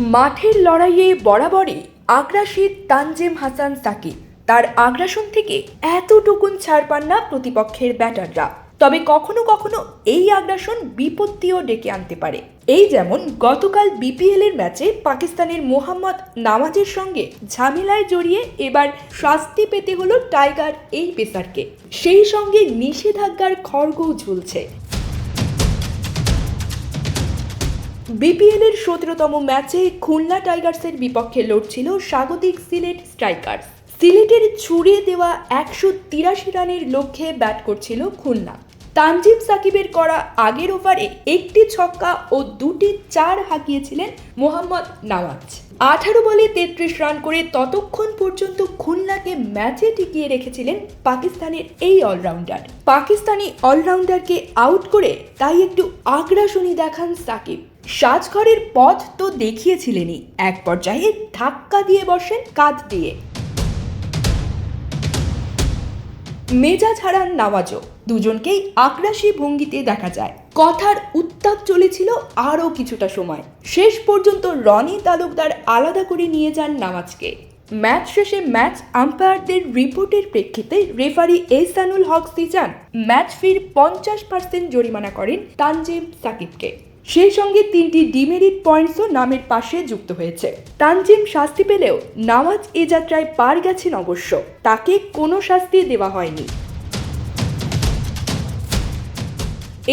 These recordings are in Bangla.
মাঠের লড়াইয়ে বরাবরই আগ্রাসী তানজিম হাসান সাকিব তার আগ্রাসন থেকে এতটুকুন ছাড় পান না প্রতিপক্ষের ব্যাটাররা। তবে কখনো কখনো এই আগ্রাসন বিপত্তিও ডেকে আনতে পারে। এই যেমন গতকাল বিপিএল এর ম্যাচে পাকিস্তানের মোহাম্মদ নামাজের সঙ্গে ঝামেলায় জড়িয়ে এবার শাস্তি পেতে হলো টাইগার এই পেসারকে। সেই সঙ্গে নিষেধাজ্ঞার খড়গও ঝুলছে। বিপিএল এর সতেরোতম ম্যাচে খুলনা টাইগার্সের বিপক্ষে লড়ছিল স্বাগতিক সিলেট স্ট্রাইকার্স। সিলেটের ছুড়িয়ে দেওয়া একশো তিরাশি রানের লক্ষ্যে ব্যাট করছিল খুলনা। তানজিম সাকিবের করা আগের ওভারে একটি ছক্কা ও দুটি চার হাঁকিয়েছিলেন মোহাম্মদ নওয়াজ। আঠারো বলে তেত্রিশ রান করে ততক্ষণ পর্যন্ত খুলনাকে ম্যাচে টিকিয়ে রেখেছিলেন পাকিস্তানের এই অলরাউন্ডার। পাকিস্তানি অলরাউন্ডারকে আউট করে তাই একটু আগ্রাসনী দেখান সাকিব। সাজঘরের পথ তো দেখিয়েছিলেনই। এক পর্যায়ে ধাক্কা দিয়ে বসেন কাঁধ দিয়ে। মেজাজ হারান নামাজও। দুজনকেই আগ্রাসী ভঙ্গিতে দেখা যায়। কথার উত্তাপ চলেছিল আরও কিছুটা সময়। শেষ পর্যন্ত রনি তালুকদার আলাদা করে নিয়ে যান নামাজকে। ম্যাচ শেষে ম্যাচ আম্পায়ারদের রিপোর্টের প্রেক্ষিতে রেফারি এহসানুল হক সিজান ম্যাচ ফির পঞ্চাশ পার্সেন্ট জরিমানা করেন তানজিম সাকিবকে। সেই সঙ্গে তিনটি ডিমেরিট পয়েন্টসও নামের পাশে যুক্ত হয়েছে। তানজিম শাস্তি পেলেও নামাজ এ যাত্রায় পার গেছেন অবশ্য। তাকে কোনো শাস্তি দেওয়া হয়নি।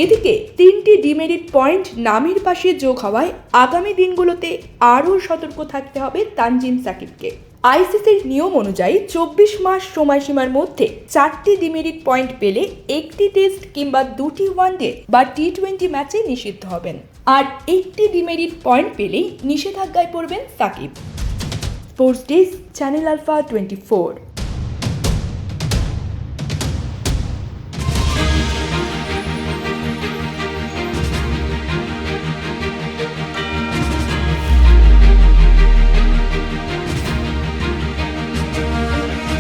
এদিকে তিনটি ডিমেরিট পয়েন্ট নামের পাশে যোগ হওয়ায় আগামী দিনগুলোতে আরও সতর্ক থাকতে হবে তানজিম সাকিবকে। আইসিসির নিয়ম অনুযায়ী চব্বিশ মাস সময়সীমার মধ্যে চারটি ডিমেরিট পয়েন্ট পেলে একটি টেস্ট কিংবা দুটি ওয়ানডে বা টি টোয়েন্টি ম্যাচে নিষিদ্ধ হবেন। আর একটি ডিমেরিট পয়েন্ট পেলেই নিষেধাজ্ঞায় পড়বেন Shakib. Sports desk, channel alpha twenty four.